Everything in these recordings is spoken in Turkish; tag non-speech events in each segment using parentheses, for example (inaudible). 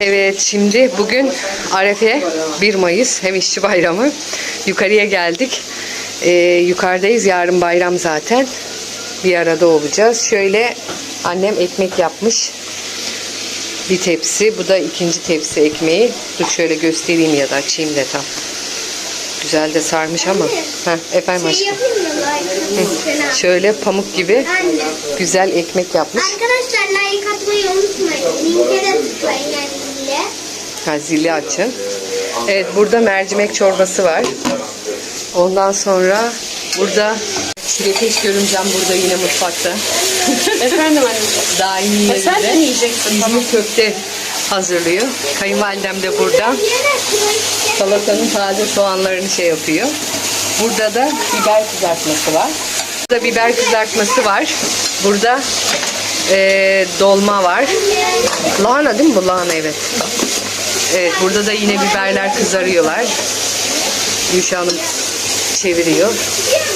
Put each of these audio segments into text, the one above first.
Evet şimdi bugün Arefe 1 Mayıs hem işçi bayramı. Yukarıya geldik. Ee, yukarıdayız yarın bayram zaten. Bir arada olacağız. Şöyle annem ekmek yapmış. Bir tepsi. Bu da ikinci tepsi ekmeği. Dur şöyle göstereyim ya da açayım da tam. Güzel de sarmış ama. Heh, efendim Şey aşkım. Şöyle pamuk gibi Anne. güzel ekmek yapmış. Arkadaşlar like atmayı unutmayın. Linke de tıklayın linke. Ha, zili açın. Evet burada mercimek çorbası var. Ondan sonra burada Çilekeş görümcem burada yine mutfakta. Efendim anne. (laughs) Daimi E sen de yerinde. yiyeceksin, tamam. İzmir köfte hazırlıyor. Kayınvalidem de burada. Salatanın taze soğanlarını şey yapıyor. Burada da biber kızartması var. Burada biber kızartması var. Burada eee, dolma var. Lahana değil mi bu? Lahana evet. Evet burada da yine biberler kızarıyorlar. Gülşah Hanım çeviriyor.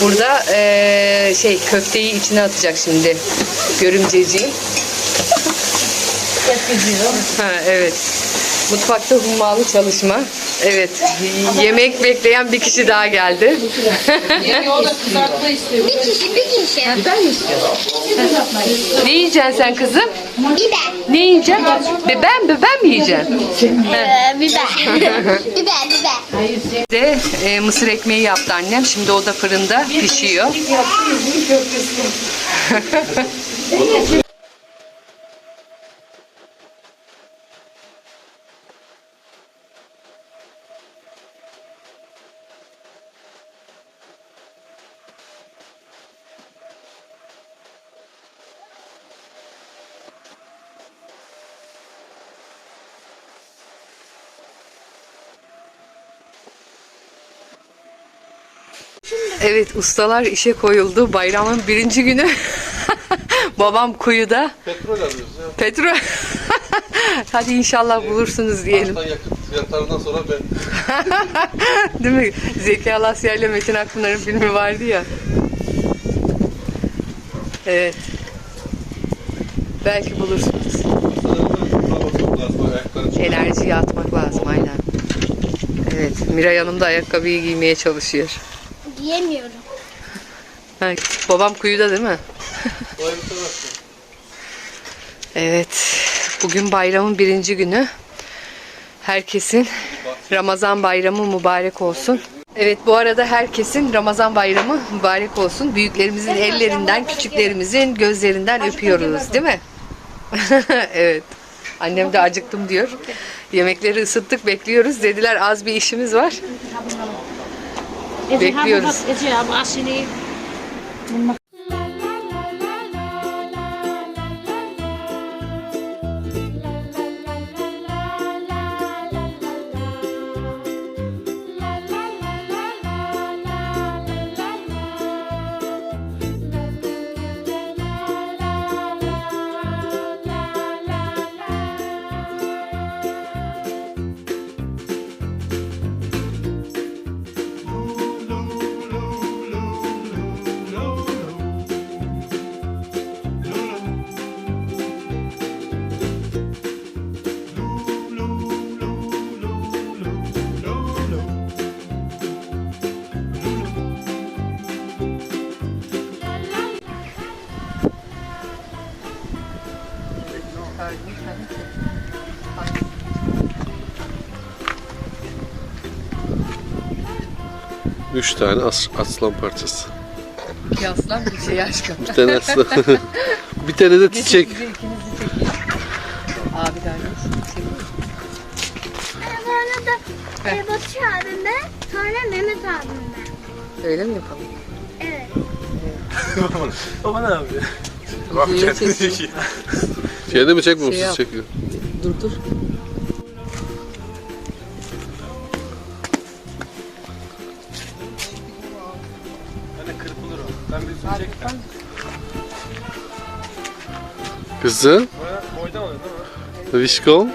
Burada eee, şey köfteyi içine atacak şimdi. Görümceciğim. Ha, evet. Mutfakta hummalı çalışma. Evet. Yemek bekleyen bir kişi daha geldi. (laughs) Bir kişi bir kişi. ne yiyeceksin sen kızım? Biber. Ne yiyeceksin? Biber, biber mi yiyeceksin? Ee, biber. (laughs) biber biber. De e, mısır ekmeği yaptı annem. Şimdi o da fırında pişiyor. (laughs) Evet ustalar işe koyuldu. Bayramın birinci günü. (laughs) Babam kuyuda. Petrol arıyoruz ya. Petrol. (laughs) Hadi inşallah bulursunuz diyelim. Artan yakıt fiyatlarından sonra ben (laughs) Değil mi? Zeki Alasya ile Metin Akpınar'ın filmi vardı ya. Evet. Belki bulursunuz. Enerjiyi atmak lazım aynen. Evet. Miray Hanım da ayakkabıyı giymeye çalışıyor. Diyemiyorum. Ha, babam kuyuda değil mi? Evet. Bugün bayramın birinci günü. Herkesin Ramazan bayramı mübarek olsun. Evet bu arada herkesin Ramazan bayramı mübarek olsun. Büyüklerimizin ellerinden, küçüklerimizin gözlerinden öpüyoruz değil mi? (laughs) evet. Annem de acıktım diyor. Yemekleri ısıttık bekliyoruz. Dediler az bir işimiz var. Bekliyoruz. Üç tane as- aslan parçası. İki aslan bir şey aşkım. Bir tane aslan. (laughs) bir tane de çiçek. Çekeyim. Abi de annesi çekeyim. Sonra da e, Batı abimde, sonra Mehmet abimde. Öyle mi yapalım? Evet. Baba ne yapıyor? Videoyu çekeyim. (laughs) Şeyde mi çekmiyor Şey. Çekiyor. Dur dur. Kızım. Vişkom. Ben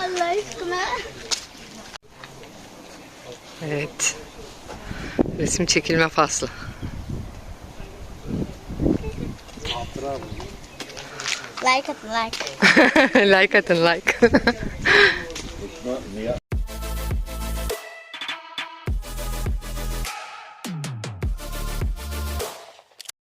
Allah aşkına. Evet. Resim çekilme faslı. Like atın like. (laughs) like atın like.